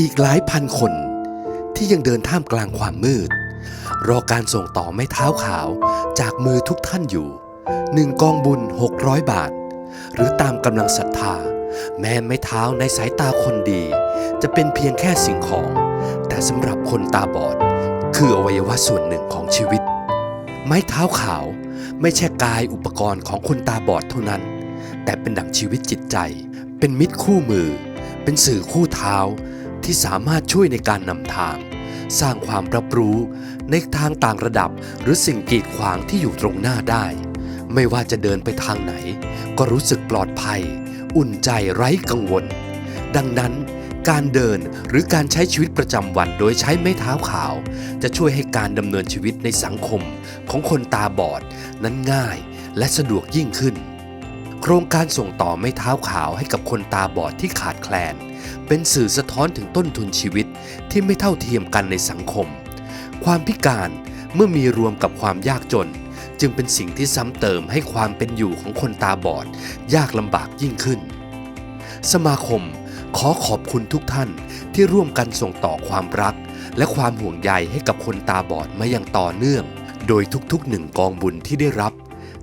อีกหลายพันคน ที่ยังเดินท่ามกลางความมืด รอการส่งต่อไม้เท้าขาวจากมือทุกท่านอยู่หนึ่งกองบุญ 600 บาท หรือตามกำลังศรัทธา แม้ไม้เท้าในสายตาคนดี จะเป็นเพียงแค่สิ่งของ แต่สำหรับคนตาบอด คืออวัยวะส่วนหนึ่งของชีวิต ไม้เท้าขาวไม่ใช่กายอุปกรณ์ของคนตาบอดเท่านั้น แต่เป็นดั่งชีวิตจิตใจ เป็นมิตรคู่มือ เป็นสื่อคู่เท้า ที่สามารถช่วยในการนำทาง สร้างความรับรู้ในทางต่างระดับหรือสิ่งกีดขวางที่อยู่ตรงหน้าได้ ไม่ว่าจะเดินไปทางไหน ก็รู้สึกปลอดภัย อุ่นใจไร้กังวล ดังนั้นการเดินหรือการใช้ชีวิตประจำวันโดยใช้ไม้เท้าขาว จะช่วยให้การดำเนินชีวิตในสังคมของคนตาบอด นั้นง่ายและสะดวกยิ่งขึ้น โครงการส่งต่อไม้เท้าขาวให้กับคนตาบอดที่ขาดแคลน เป็นสื่อสะท้อนถึงต้นทุนชีวิตที่ไม่เท่าเทียมกันในสังคม ความพิการเมื่อมีรวมกับความยากจน จึงเป็นสิ่งที่ซ้ำเติมให้ความเป็นอยู่ของคนตาบอด ยากลำบากยิ่งขึ้น สมาคมขอขอบคุณทุกท่านที่ร่วมกันส่งต่อความรัก และความห่วงใยให้กับคนตาบอดมาอย่างต่อเนื่อง โดยทุกๆหนึ่งกองบุญที่ได้รับ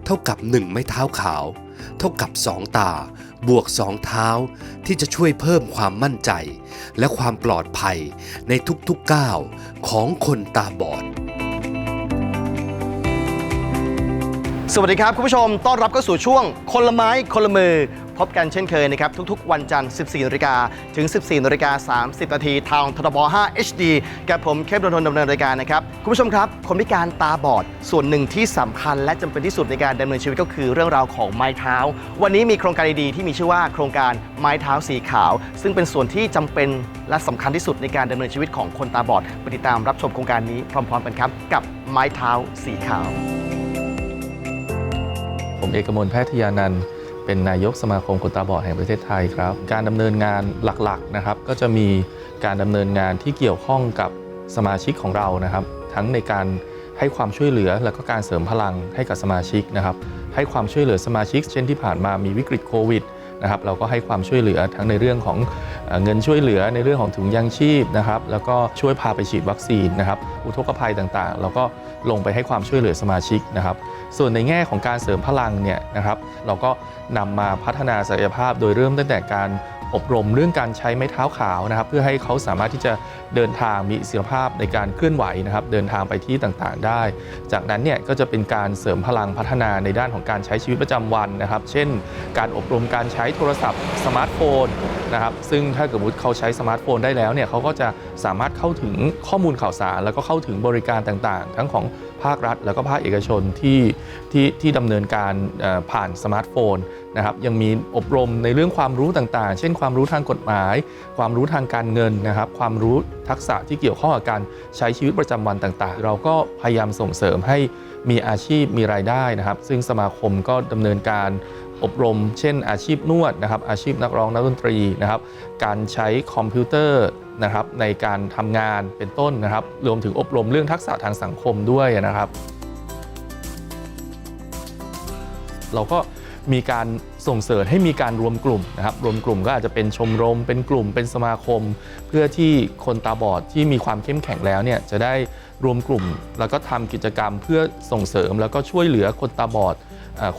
เท่ากับหนึ่งไม้เท้าขาว เท่ากับสองตา บวกสองเท้าที่จะช่วยเพิ่มความมั่นใจ และความปลอดภัยในทุกๆก้าวของคนตาบอดสวัสดีครับ คุณผู้ชม ต้อนรับเข้าสู่ช่วงคนละไม้คนละมือ พบกันเช่นเคยนะครับ ทุกๆ วันจันทร์ 14นาฬิกาถึง 14นาฬิกา30นาทีทางททบ5 HD กับผมเคปดนทนดำเนินรายการนะครับ คุณผู้ชมครับ คนพิการตาบอดส่วนหนึ่งที่สำคัญและจำเป็นที่สุดในการดำเนินชีวิตก็คือเรื่องราวของไม้เท้า วันนี้มีโครงการดีๆที่มีชื่อว่าโครงการไม้เท้าสีขาว ซึ่งเป็นส่วนที่จำเป็นและสำคัญที่สุดในการดำเนินชีวิตของคนตาบอดไปติดตามรับชมโครงการนี้พร้อม ๆ กันครับ กับไม้เท้าสีขาว ผมเอกมลแพทยานันท์ เป็นนายกสมาคมคนตาบอดแห่งประเทศไทยครับ การดำเนินงานหลักๆนะครับ ก็จะมีการดำเนินงานที่เกี่ยวข้องกับสมาชิกของเรานะครับ ทั้งในการให้ความช่วยเหลือและก็การเสริมพลังให้กับสมาชิกนะครับ ให้ความช่วยเหลือสมาชิก เช่นที่ผ่านมามีวิกฤตโควิดนะครับ เราก็ให้ความช่วยเหลือทั้งในเรื่องของเงินช่วยเหลือในเรื่องของถุงยางชีพนะครับ แล้วก็ช่วยพาไปฉีดวัคซีนนะครับอุทกภัยต่างๆ เราก็ลงไปให้ความช่วยเหลือสมาชิกนะครับ ส่วนในแง่ของการเสริมพลังเนี่ยนะครับ เราก็นำมาพัฒนาศักยภาพโดยเริ่มตั้งแต่การอบรมเรื่องการใช้ไม้เท้าขาวนะครับ เพื่อให้เขาสามารถที่จะเดินทางมีอิสรภาพในการเคลื่อนไหวนะครับ เดินทางไปที่ต่างๆ ได้ จากนั้นเนี่ยก็จะเป็นการเสริมพลังพัฒนาในด้านของการใช้ชีวิตประจำวันนะครับ เช่น การอบรมการใช้โทรศัพท์สมาร์ทโฟนนะครับซึ่งถ้าเกิดว่าเขาใช้สมาร์ทโฟนได้แล้วเนี่ยเขาก็จะสามารถเข้าถึงข้อมูลข่าวสารแล้วก็เข้าาถึงบริการต่างๆ ทั้งของภาครัฐ แล้วก็ภาคเอกชนที่ที่ที่ดำเนินการผ่านสมาร์ทโฟนนะครับยังมีอบรมในเรื่องความรู้ต่างๆ เช่นความรู้ทางกฎหมาย ความรู้ทางการเงินนะครับ ความรู้ทักษะที่เกี่ยวข้องกับการใช้ชีวิตประจำวันต่างๆ เราก็พยายามส่งเสริมให้มีอาชีพมีรายได้นะครับ ซึ่งสมาคมก็ดำเนินการ อบรม เช่น อาชีพนวดนะครับอาชีพนักร้องนักดนตรีนะครับการใช้คอมพิวเตอร์นะครับในการทำงานเป็นต้นนะครับ รวมถึงอบรมเรื่องทักษะทางสังคมด้วยนะครับ เราก็มีการส่งเสริมให้มีการรวมกลุ่มนะครับ รวมกลุ่มก็อาจจะเป็นชมรม เป็นกลุ่ม เป็นสมาคม เพื่อที่คนตาบอดที่มีความเข้มแข็งแล้วเนี่ยจะได้รวมกลุ่ม แล้วก็ทำกิจกรรมเพื่อส่งเสริมแล้วก็ช่วยเหลือคนตาบอด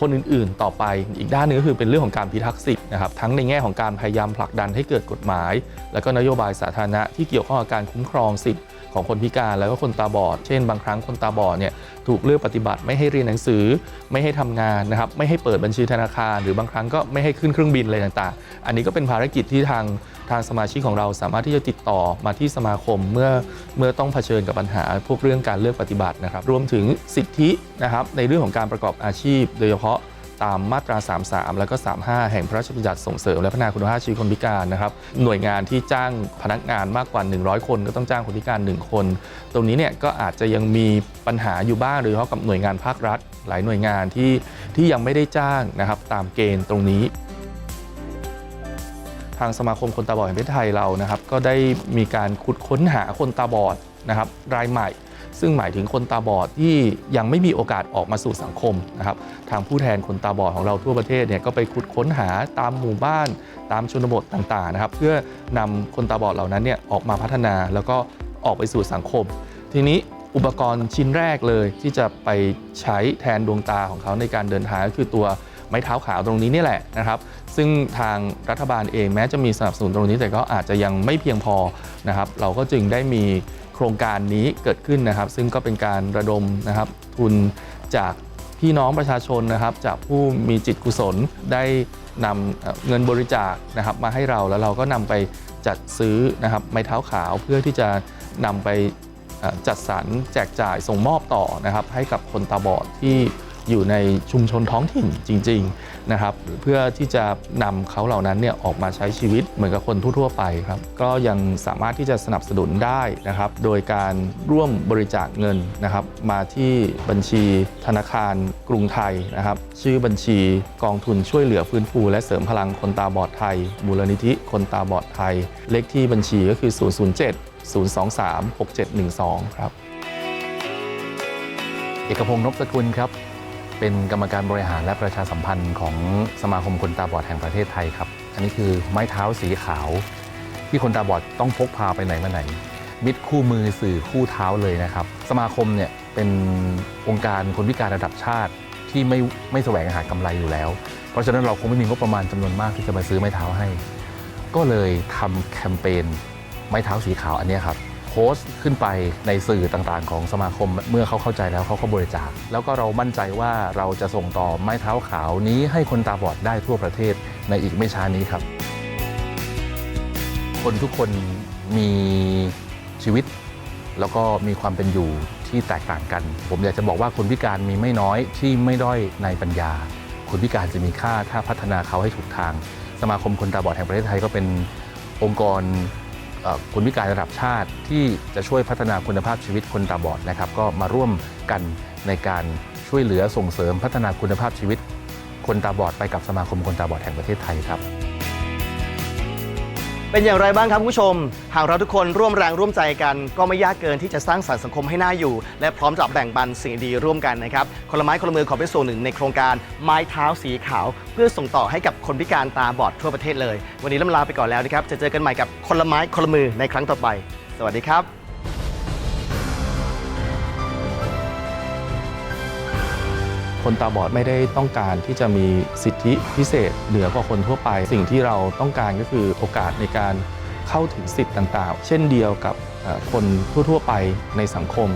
คนอื่นๆ ต่อไป อีกด้านหนึงก็คือเป็นเรื่องของการพิทักษ์สิทธิ นะครับทั้งในแง่ของการพยายามผลักดันให้เกิดกฎหมาย แล้วก็นโยบายสาธารณะที่เกี่ยวข้องกับการคุ้มครองสิทธิ์ของคนพิการแล้วก็คนตาบอด เช่นบางครั้งคนตาบอดเนี่ยถูกเลือกปฏิบัติไม่ให้เรียนหนังสือ ไม่ให้ทำงานนะครับไม่ให้เปิดบัญชีธนาคาร หรือบางครั้งก็ไม่ให้ขึ้นเครื่องบินอะไรต่างๆ อันนี้ก็เป็นภารกิจที่ทางทางสมาชิกของเราสามารถที่จะติดต่อมาที่สมาคมเมื่อเมื่อต้องเผชิญกับปัญหา พวกเรื่องการเลือกปฏิบัตินะครับ รวมถึงสิทธินะครับในเรื่องของการประกอบอาชีพ โดยเฉพาะ ตามมาตรา 33 แล้วก็ 35 แห่งพระราชบัญญัติส่งเสริมและพัฒนาคุณภาพชีวิตคนพิการนะครับหน่วยงานที่จ้างพนักงานมากกว่า 100 คนก็ต้องจ้างคนพิการ 1 คน ตรงนี้เนี่ยก็อาจจะยังมีปัญหาอยู่บ้างโดยเฉพาะกับหน่วยงานภาครัฐ หลายหน่วยงานที่ที่ยังไม่ได้จ้างนะครับตามเกณฑ์ตรงนี้ทางสมาคมคนตาบอดแห่งประเทศไทยเรานะครับก็ได้มีการขุดค้นหาคนตาบอดนะครับรายใหม่ ซึ่งหมายถึงคนตาบอดที่ยังไม่มีโอกาสออกมาสู่สังคมนะครับทางผู้แทนคนตาบอดของเราทั่วประเทศเนี่ยก็ไปขุดค้นหาตามหมู่บ้าน ตามชนบทต่างๆนะครับเพื่อนำคนตาบอดเหล่านั้นเนี่ยออกมาพัฒนาแล้วก็ออกไปสู่สังคม ทีนี้อุปกรณ์ชิ้นแรกเลยที่จะไปใช้แทนดวงตาของเขาในการเดินทางก็คือตัวไม้เท้าขาวตรงนี้นี่แหละนะครับ ซึ่งทางรัฐบาลเองแม้จะมีสนับสนุนตรงนี้แต่ก็อาจจะยังไม่เพียงพอนะครับ เราก็จึงได้มี โครงการนี้เกิดขึ้นนะครับ ซึ่งก็เป็นการระดมนะครับทุนจากพี่น้องประชาชนนะครับ จากผู้มีจิตกุศลได้นำเอ่อเงินบริจาคนะครับมาให้เราแล้วเราก็นำไปจัดซื้อนะครับไม้เท้าขาวเพื่อที่จะนำไปจัดสรรแจกจ่ายส่งมอบต่อนะครับ ให้กับคนตาบอดที่ อยู่ในชุมชนท้องถิ่นจริงๆนะครับเพื่อที่จะนำเขาเหล่านั้นเนี่ยออกมาใช้ชีวิตเหมือนกับคนทั่วๆไปครับก็ยังสามารถที่จะสนับสนุนได้นะครับโดยการร่วมบริจาคเงินนะครับมาที่บัญชีธนาคารกรุงไทยนะครับชื่อบัญชีกองทุนช่วยเหลือฟื้นฟู และเสริมพลังคนตาบอดไทย มูลนิธิคนตาบอดไทย เลขที่บัญชีก็คือ 007 023 6712 ครับเอกพงศ์นพสกุลครับ เป็นกรรมการบริหารและประชาสัมพันธ์ของสมาคมคนตาบอดแห่งประเทศไทยครับ อันนี้คือไม้เท้าสีขาว ที่คนตาบอดต้องพกพาไปไหนมาไหน มิตรคู่มือสื่อคู่เท้าเลยนะครับ สมาคมเนี่ยเป็นองค์การคนพิการระดับชาติที่ไม่ไม่แสวงหากำไรอยู่แล้ว เพราะฉะนั้นเราคงไม่มีงบประมาณจำนวนมากที่จะมาซื้อไม้เท้าให้ ก็เลยทำแคมเปญไม้เท้าสีขาวอันนี้ครับ พสต์ขึ้นไปในสื่อต่างๆ ของสมาคมเมื่อเขาเข้าใจแล้วเขาก็บริจาค แล้วก็เรามั่นใจว่าเราจะส่งต่อไม้เท้าขาวนี้ให้คนตาบอดได้ทั่วประเทศในอีกไม่ช้านี้ครับ คนทุกคนมีชีวิต แล้วก็มีความเป็นอยู่ที่แตกต่างกัน ผมอยากจะบอกว่าคนพิการมีไม่น้อยที่ไม่ด้อยในปัญญา คนพิการจะมีค่าถ้าพัฒนาเขาให้ถูกทาง สมาคมคนตาบอดแห่งประเทศไทยก็เป็นองค์กร คนพิการระดับชาติที่จะช่วยพัฒนาคุณภาพชีวิตคนตาบอดนะครับ ก็มาร่วมกันในการช่วยเหลือส่งเสริมพัฒนาคุณภาพชีวิตคนตาบอดไปกับสมาคมคนตาบอดแห่งประเทศไทยครับ เป็นอย่างไรบ้างครับคุณผู้ชม หากเราทุกคนร่วมแรงร่วมใจกัน ก็ไม่ยากเกินที่จะสร้างสรรค์สังคมให้น่าอยู่ และพร้อมจะแบ่งปันสิ่งดีร่วมกันนะครับคนละไม้คนละมือขอเป็นส่วนหนึ่งในโครงการไม้เท้าสีขาว เพื่อส่งต่อให้กับคนพิการตาบอดทั่วประเทศเลย วันนี้ลำลาไปก่อนแล้วนะครับจะเจอกันใหม่กับคนละไม้คนละมือในครั้งต่อไป สวัสดีครับ คนตาบอดไม่ได้ต้องการที่จะมีสิทธิพิเศษเหนือกว่าคนทั่วไป สิ่งที่เราต้องการก็คือโอกาสในการเข้าถึงสิทธิ์ต่าง ๆ เช่นเดียวกับคนทั่วๆไปในสังคม